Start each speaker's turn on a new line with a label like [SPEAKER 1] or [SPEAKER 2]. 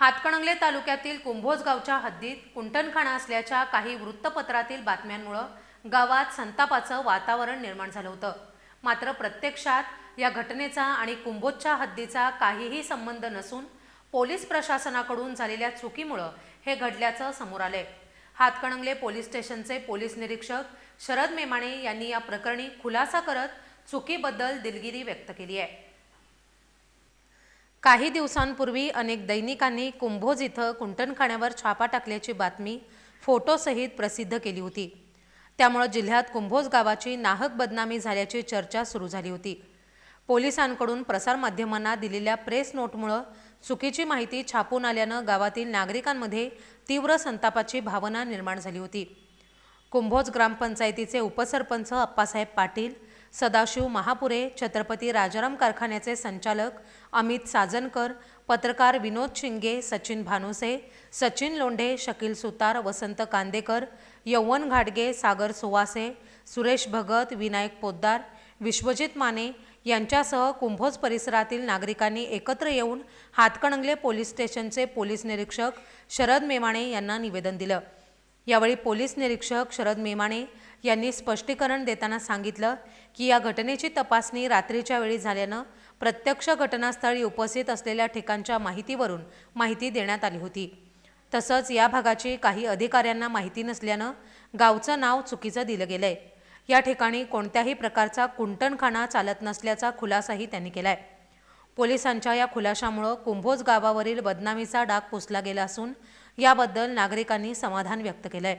[SPEAKER 1] हातकणंगले तालुक्यातील कुंभोज गावच्या हद्दीत कुंटणखाना असल्याच्या काही वृत्तपत्रातील बातम्यांमुळं गावात संतापाचं वातावरण निर्माण झालं होतं. मात्र प्रत्यक्षात या घटनेचा आणि कुंभोजच्या हद्दीचा काहीही संबंध नसून पोलीस प्रशासनाकडून झालेल्या चुकीमुळं हे घडल्याचं समोर आलंय. हातकणंगले पोलीस स्टेशनचे पोलीस निरीक्षक शरद मेमाणे यांनी या प्रकरणी खुलासा करत चुकीबद्दल दिलगिरी व्यक्त केली आहे. काही दिवसांपूर्वी अनेक दैनिकांनी कुंभोज इथं कुंटणखाण्यावर छापा टाकल्याची बातमी फोटोसहित प्रसिद्ध केली होती. त्यामुळं जिल्ह्यात कुंभोज गावाची नाहक बदनामी झाल्याची चर्चा सुरू झाली होती. पोलिसांकडून प्रसारमाध्यमांना दिलेल्या प्रेस नोटमुळं चुकीची माहिती छापून आल्यानं गावातील नागरिकांमध्ये तीव्र संतापाची भावना निर्माण झाली होती. कुंभोज ग्रामपंचायतीचे उपसरपंच अप्पासाहेब पाटील सदाशिव महापुरे छत्रपती राजाराम कारखान्याचे संचालक अमित साजनकर पत्रकार विनोद शिंगे सचिन भानुसे सचिन लोंढे शकील सुतार वसंत कांदेकर यवन घाडगे सागर सुवासे सुरेश भगत विनायक पोद्दार विश्वजित माने यांच्यासह कुंभोज परिसरातील नागरिकांनी एकत्र येऊन हातकणंगले पोलीस स्टेशनचे पोलीस निरीक्षक शरद मेमाणे यांना निवेदन दिलं. यावेळी पोलीस निरीक्षक शरद मेमाणे यांनी स्पष्टीकरण देताना सांगितलं की या घटनेची तपासणी रात्रीच्या वेळी झाल्यानं प्रत्यक्ष घटनास्थळी उपस्थित असलेल्या ठिकाणच्या माहितीवरून माहिती देण्यात आली होती. तसंच या भागाची काही अधिकाऱ्यांना माहिती नसल्यानं गावचं नाव चुकीचं दिलं गेलंय. या ठिकाणी कोणत्याही प्रकारचा कुंटणखाना चालत नसल्याचा खुलासाही त्यांनी केलाय. पोलिसांच्या या खुलाशामुळं कुंभोज गावावरील बदनामीचा डाग पुसला गेला असून याबद्दल नागरिकांनी समाधान व्यक्त केलंय.